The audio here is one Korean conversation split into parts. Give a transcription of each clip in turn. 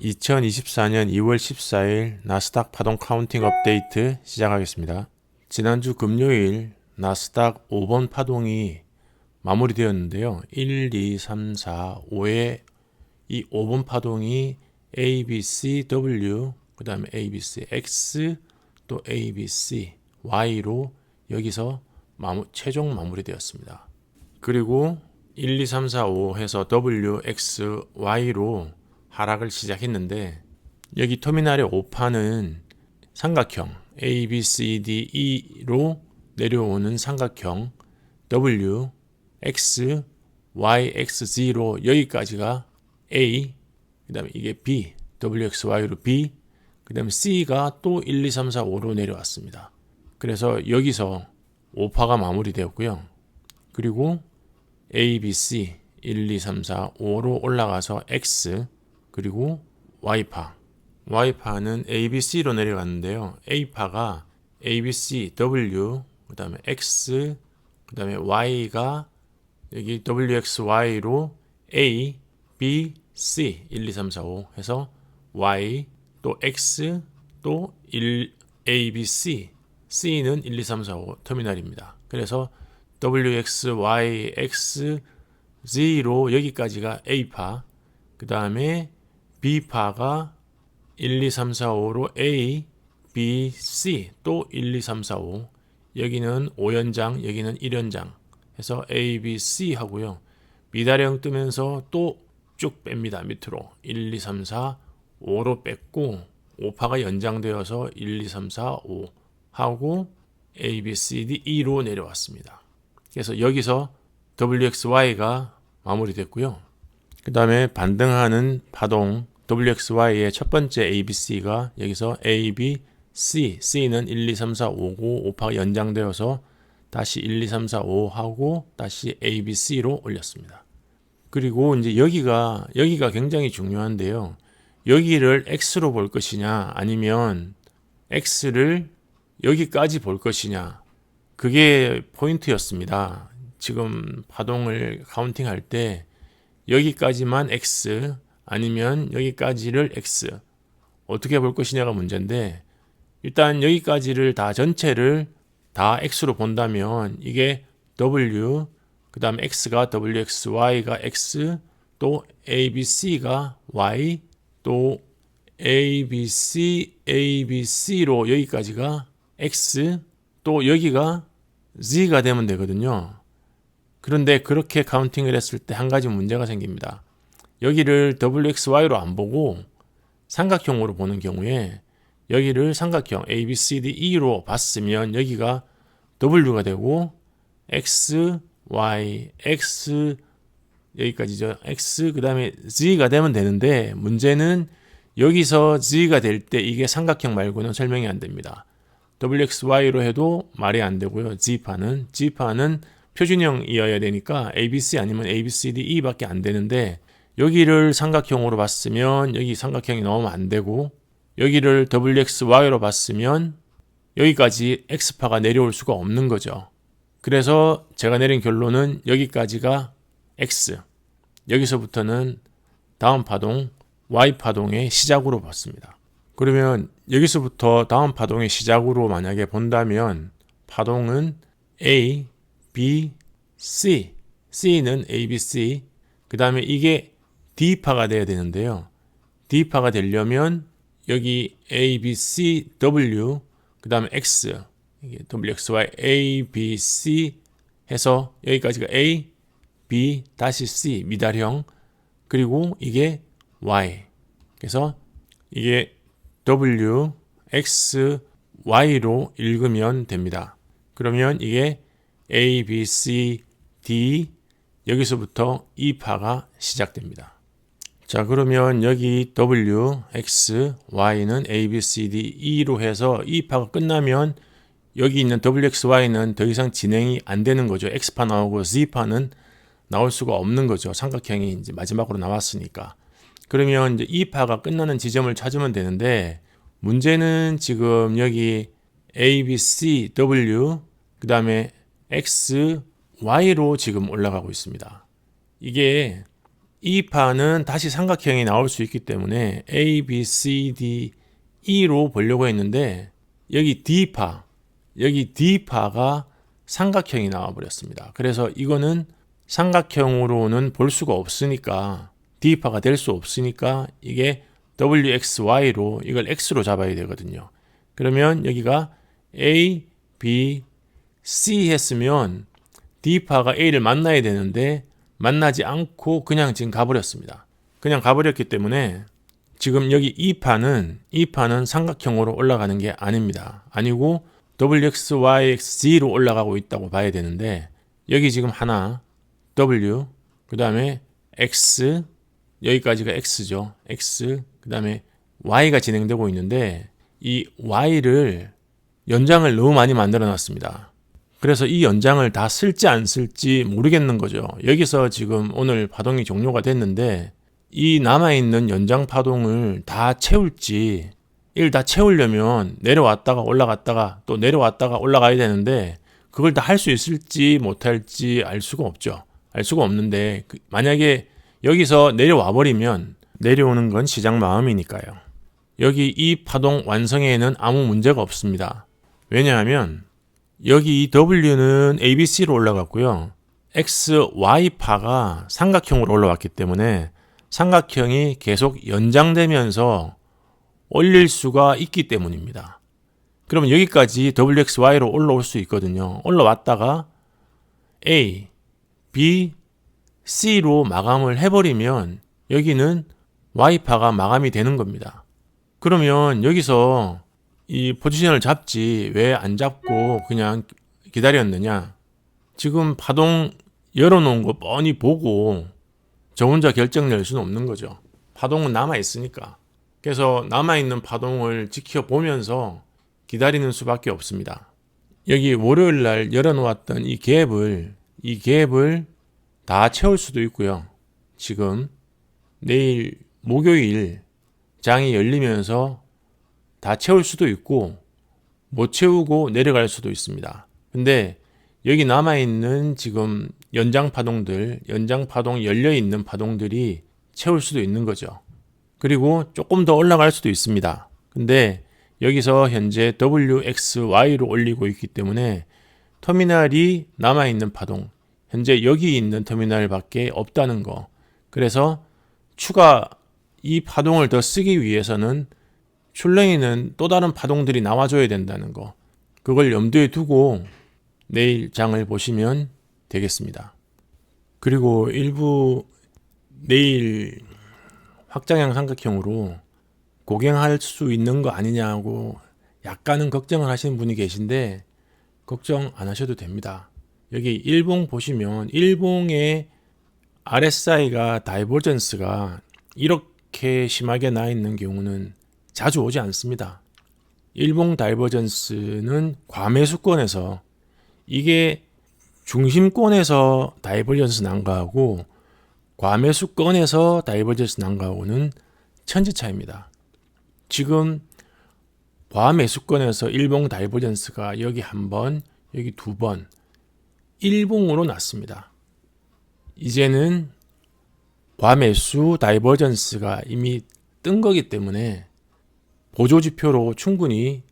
2024년 2월 14일 나스닥 파동 카운팅 업데이트 시작하겠습니다. 지난주 금요일 나스닥 5번 파동이 마무리되었는데요. 1, 2, 3, 4, 5의 이 5번 파동이 A, B, C, W, 그 다음에 A, B, C, X, 또 A, B, C, Y로 여기서 마무, 최종 마무리되었습니다. 그리고 1, 2, 3, 4, 5 해서 W, X, Y로 하락을 시작했는데 여기 터미널의 5판은 삼각형 A, B, C, D, E로 내려오는 삼각형 W, X, Y, X, Z로 여기까지가 A, 그 다음에 이게 B, W, X, Y로 B, 그 다음에 C가 또 1, 2, 3, 4, 5로 내려왔습니다. 그래서 여기서 5파가 마무리되었고요. 그리고 A, B, C 1, 2, 3, 4, 5로 올라가서 X 그리고 Y파. Y파는 ABC로 내려갔는데요. A파가 ABC, W, 그 다음에 X, 그 다음에 Y가 여기 WXY로 A, B, C 1, 2, 3, 4, 5 해서 Y 또 X 또 1, A, B, C C는 1, 2, 3, 4, 5 터미널입니다. 그래서 WX, Y, X, Z로 여기까지가 A파 그 다음에 B파가 1, 2, 3, 4, 5로 A, B, C 또 1, 2, 3, 4, 5 여기는 5연장 여기는 1연장 해서 A, B, C 하고요. 미다령 뜨면서 또 쭉 뺍니다. 밑으로 1, 2, 3, 4, 5로 뺐고 5파가 연장되어서 1, 2, 3, 4, 5 하고 A, B, C, D, E로 내려왔습니다. 그래서 여기서 WXY가 마무리됐고요. 그 다음에 반등하는 파동 WXY의 첫 번째 ABC가 여기서 A, B, C, C는 1, 2, 3, 4, 5고 5파가 연장되어서 다시 1, 2, 3, 4, 5 하고 다시 A, B, C로 올렸습니다. 그리고 이제 여기가 여기가 굉장히 중요한데요. 여기를 X로 볼 것이냐 아니면 X를 여기까지 볼 것이냐 그게 포인트였습니다. 지금 파동을 카운팅할 때 여기까지만 X 아니면 여기까지를 X 어떻게 볼 것이냐가 문제인데 일단 여기까지를 다 전체를 다 X로 본다면 이게 W 그 다음 X가 WX, Y가 X 또 ABC가 Y 또 ABC, ABC로 여기까지가 X 또 여기가 Z가 되면 되거든요. 그런데 그렇게 카운팅을 했을 때 한 가지 문제가 생깁니다. 여기를 WXY로 안 보고 삼각형으로 보는 경우에 여기를 삼각형 ABCDE로 봤으면 여기가 W가 되고 X, Y, X 여기까지죠. X 그 다음에 Z가 되면 되는데 문제는 여기서 Z가 될 때 이게 삼각형 말고는 설명이 안 됩니다. WXY로 해도 말이 안 되고요. G파는 G파는 표준형이어야 되니까 ABC 아니면 ABCDE밖에 안 되는데 여기를 삼각형으로 봤으면 여기 삼각형이 나오면 안 되고 여기를 WXY로 봤으면 여기까지 X파가 내려올 수가 없는 거죠. 그래서 제가 내린 결론은 여기까지가 X 여기서부터는 다음 파동 Y 파동의 시작으로 봤습니다. 그러면 여기서부터 다음 파동의 시작으로 만약에 본다면 파동은 A, B, C, C는 A, B, C. 그 다음에 이게 D파가 돼야 되는데요. D파가 되려면 여기 A, B, C, W 그 다음에 X. 이게 W, X, Y, A, B, C 해서 여기까지가 A, B, 다시 C 미달형. 그리고 이게 Y. 그래서 이게 W, X, Y로 읽으면 됩니다. 그러면 이게 A, B, C, D 여기서부터 이파가 시작됩니다. 자 그러면 여기 W, X, Y는 A, B, C, D, E로 해서 이파가 끝나면 여기 있는 W, X, Y는 더 이상 진행이 안 되는 거죠. X파 나오고 Z파는 나올 수가 없는 거죠. 삼각형이 이제 마지막으로 나왔으니까. 그러면 이제 이파가 끝나는 지점을 찾으면 되는데 문제는 지금 여기 A, B, C, W 그 다음에 X, Y로 지금 올라가고 있습니다. 이게 이 파는 다시 삼각형이 나올 수 있기 때문에 A, B, C, D, E로 보려고 했는데 여기 D파, 여기 D파가 삼각형이 나와 버렸습니다. 그래서 이거는 삼각형으로는 볼 수가 없으니까 D파가 될 수 없으니까 이게 WXY로 이걸 X로 잡아야 되거든요. 그러면 여기가 A, B, C 했으면 D파가 A를 만나야 되는데 만나지 않고 그냥 지금 가버렸습니다. 그냥 가버렸기 때문에 지금 여기 이 파는 이 파는 삼각형으로 올라가는 게 아닙니다. 아니고 WX, YX, Z로 올라가고 있다고 봐야 되는데 여기 지금 하나 W 그 다음에 X 여기까지가 X죠. X 그 다음에 Y가 진행되고 있는데 이 Y를 연장을 너무 많이 만들어 놨습니다. 그래서 이 연장을 다 쓸지 안 쓸지 모르겠는 거죠. 여기서 지금 오늘 파동이 종료가 됐는데 이 남아있는 연장 파동을 다 채울지 일 다 채우려면 내려왔다가 올라갔다가 또 내려왔다가 올라가야 되는데 그걸 다 할 수 있을지 못할지 알 수가 없죠. 알 수가 없는데 그 만약에 여기서 내려와 버리면 내려오는 건 시장 마음이니까요. 여기 이 파동 완성에는 아무 문제가 없습니다. 왜냐하면 여기 이 W는 ABC로 올라갔고요. X, Y파가 삼각형으로 올라왔기 때문에 삼각형이 계속 연장되면서 올릴 수가 있기 때문입니다. 그러면 여기까지 WXY로 올라올 수 있거든요. 올라왔다가 A, B, C로 마감을 해버리면 여기는 Y파가 마감이 되는 겁니다. 그러면 여기서 이 포지션을 잡지 왜 안 잡고 그냥 기다렸느냐? 지금 파동 열어놓은 거 뻔히 보고 저 혼자 결정 낼 수는 없는 거죠. 파동은 남아 있으니까. 그래서 남아 있는 파동을 지켜보면서 기다리는 수밖에 없습니다. 여기 월요일 날 열어놓았던 이 갭을 이 갭을 다 채울 수도 있고요. 지금 내일 목요일 장이 열리면서 다 채울 수도 있고 못 채우고 내려갈 수도 있습니다. 근데 여기 남아 있는 지금 연장 파동들, 연장 파동 열려 있는 파동들이 채울 수도 있는 거죠. 그리고 조금 더 올라갈 수도 있습니다. 근데 여기서 현재 WXY로 올리고 있기 때문에 터미널이 남아 있는 파동, 현재 여기 있는 터미널 밖에 없다는 거. 그래서 추가 이 파동을 더 쓰기 위해서는 출렁이는 또 다른 파동들이 나와줘야 된다는 거. 그걸 염두에 두고 내일 장을 보시면 되겠습니다. 그리고 일부 내일 확장형 삼각형으로 고갱할 수 있는 거 아니냐고 약간은 걱정을 하시는 분이 계신데 걱정 안 하셔도 됩니다. 여기 일봉 보시면 일봉의 RSI가 다이버전스가 이렇게 심하게 나 있는 경우는 자주 오지 않습니다. 일봉 다이버전스는 과매수권에서 이게 중심권에서 다이버전스 난 거하고 과매수권에서 다이버전스 난 거하고는 천지 차입니다. 지금 과매수권에서 일봉 다이버전스가 여기 한 번, 여기 두 번, 일봉으로 났습니다. 이제는 과매수 다이버전스가 이미 뜬 거기 때문에 보조지표로 충분히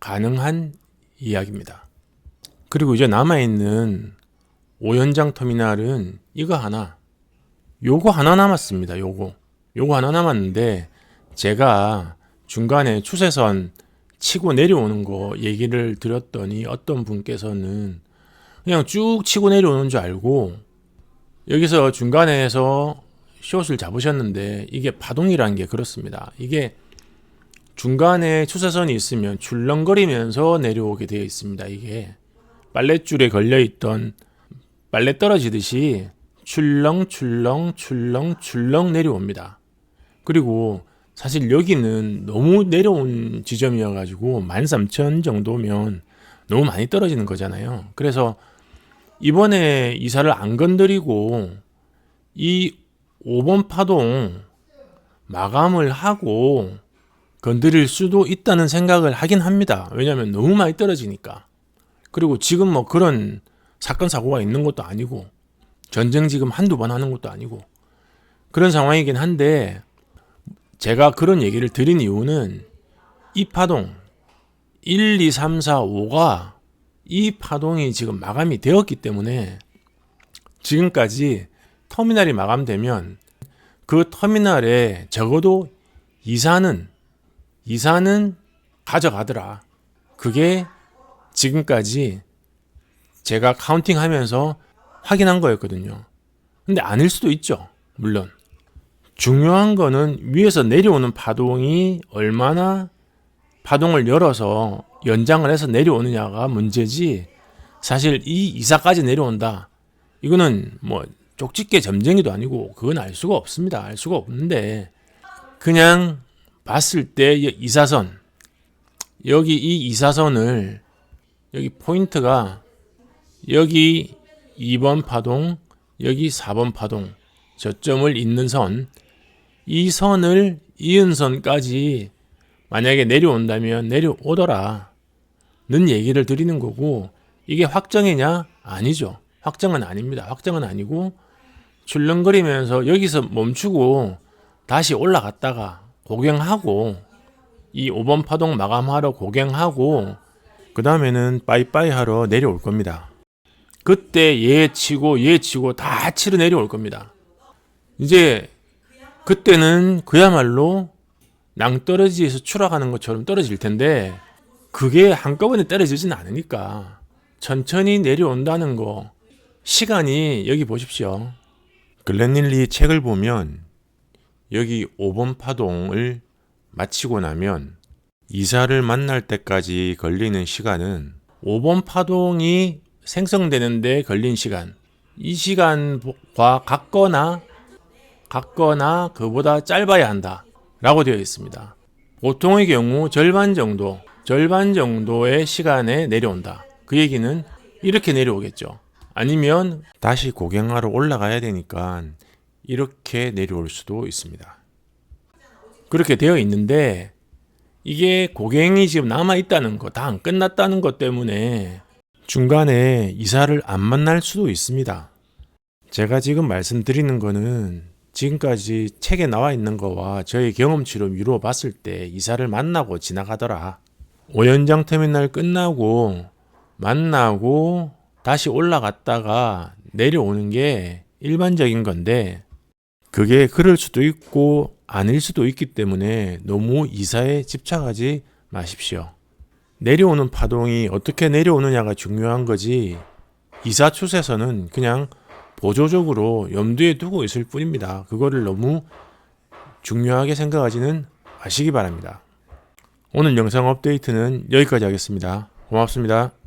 가능한 이야기입니다. 그리고 이제 남아있는 오연장 터미널은 이거 하나, 요거 하나 남았습니다. 요거. 요거 하나 남았는데 제가 중간에 추세선 치고 내려오는 거 얘기를 드렸더니 어떤 분께서는 그냥 쭉 치고 내려오는 줄 알고 여기서 중간에서 숏을 잡으셨는데 이게 파동이라는 게 그렇습니다. 이게 중간에 추세선이 있으면 출렁거리면서 내려오게 되어 있습니다. 이게 빨랫줄에 걸려 있던 빨래 떨어지듯이 출렁 출렁 출렁 출렁 내려옵니다. 그리고 사실 여기는 너무 내려온 지점이어 가지고 13,000 정도면 너무 많이 떨어지는 거잖아요. 그래서 이번에 이사를 안 건드리고 이 5번 파동 마감을 하고 건드릴 수도 있다는 생각을 하긴 합니다. 왜냐하면 너무 많이 떨어지니까. 그리고 지금 뭐 그런 사건 사고가 있는 것도 아니고 전쟁 지금 한두 번 하는 것도 아니고 그런 상황이긴 한데 제가 그런 얘기를 드린 이유는 이 파동 1, 2, 3, 4, 5가 이 파동이 지금 마감이 되었기 때문에 지금까지 터미널이 마감되면 그 터미널에 적어도 이사는 이사는 가져가더라. 그게 지금까지 제가 카운팅 하면서 확인한 거였거든요. 근데 아닐 수도 있죠. 물론. 중요한 거는 위에서 내려오는 파동이 얼마나 파동을 열어서 연장을 해서 내려오느냐가 문제지 사실 이 이사까지 내려온다. 이거는 뭐 쪽집게 점쟁이도 아니고 그건 알 수가 없습니다. 알 수가 없는데 그냥 봤을 때이 이사선. 여기 이 이사선을 여기 포인트가 여기 2번 파동 여기 4번 파동 저점을 잇는 선. 이 선을 이은 선까지 만약에 내려온다면 내려오더라. 는 얘기를 드리는 거고 이게 확정이냐? 아니죠. 확정은 아닙니다. 확정은 아니고 출렁거리면서 여기서 멈추고 다시 올라갔다가 고갱하고 이 5번 파동 마감하러 고갱하고 그 다음에는 빠이빠이 하러 내려올 겁니다 그때 얘 치고 얘 치고 다 치러 내려올 겁니다 이제 그때는 그야말로 낭떠러지에서 추락하는 것처럼 떨어질 텐데 그게 한꺼번에 떨어지진 않으니까 천천히 내려온다는 거 시간이 여기 보십시오. 글렌닐리 책을 보면 여기 5번 파동을 마치고 나면 이사를 만날 때까지 걸리는 시간은 5번 파동이 생성되는데 걸린 시간 이 시간과 같거나 같거나 그보다 짧아야 한다 라고 되어 있습니다. 보통의 경우 절반 정도, 절반 정도의 시간에 내려온다. 그 얘기는 이렇게 내려오겠죠. 아니면 다시 고갱하러 올라가야 되니까 이렇게 내려올 수도 있습니다. 그렇게 되어 있는데 이게 고갱이 지금 남아 있다는 거, 다 안 끝났다는 것 때문에 중간에 이사를 안 만날 수도 있습니다. 제가 지금 말씀드리는 거는 지금까지 책에 나와 있는 거와 저의 경험치로 미루어 봤을 때 이사를 만나고 지나가더라. 오연장 터미널 끝나고 만나고 다시 올라갔다가 내려오는 게 일반적인 건데 그게 그럴 수도 있고 아닐 수도 있기 때문에 너무 이사에 집착하지 마십시오. 내려오는 파동이 어떻게 내려오느냐가 중요한 거지 이사 추세선은 그냥 보조적으로 염두에 두고 있을 뿐입니다. 그거를 너무 중요하게 생각하지는 마시기 바랍니다. 오늘 영상 업데이트는 여기까지 하겠습니다. 고맙습니다.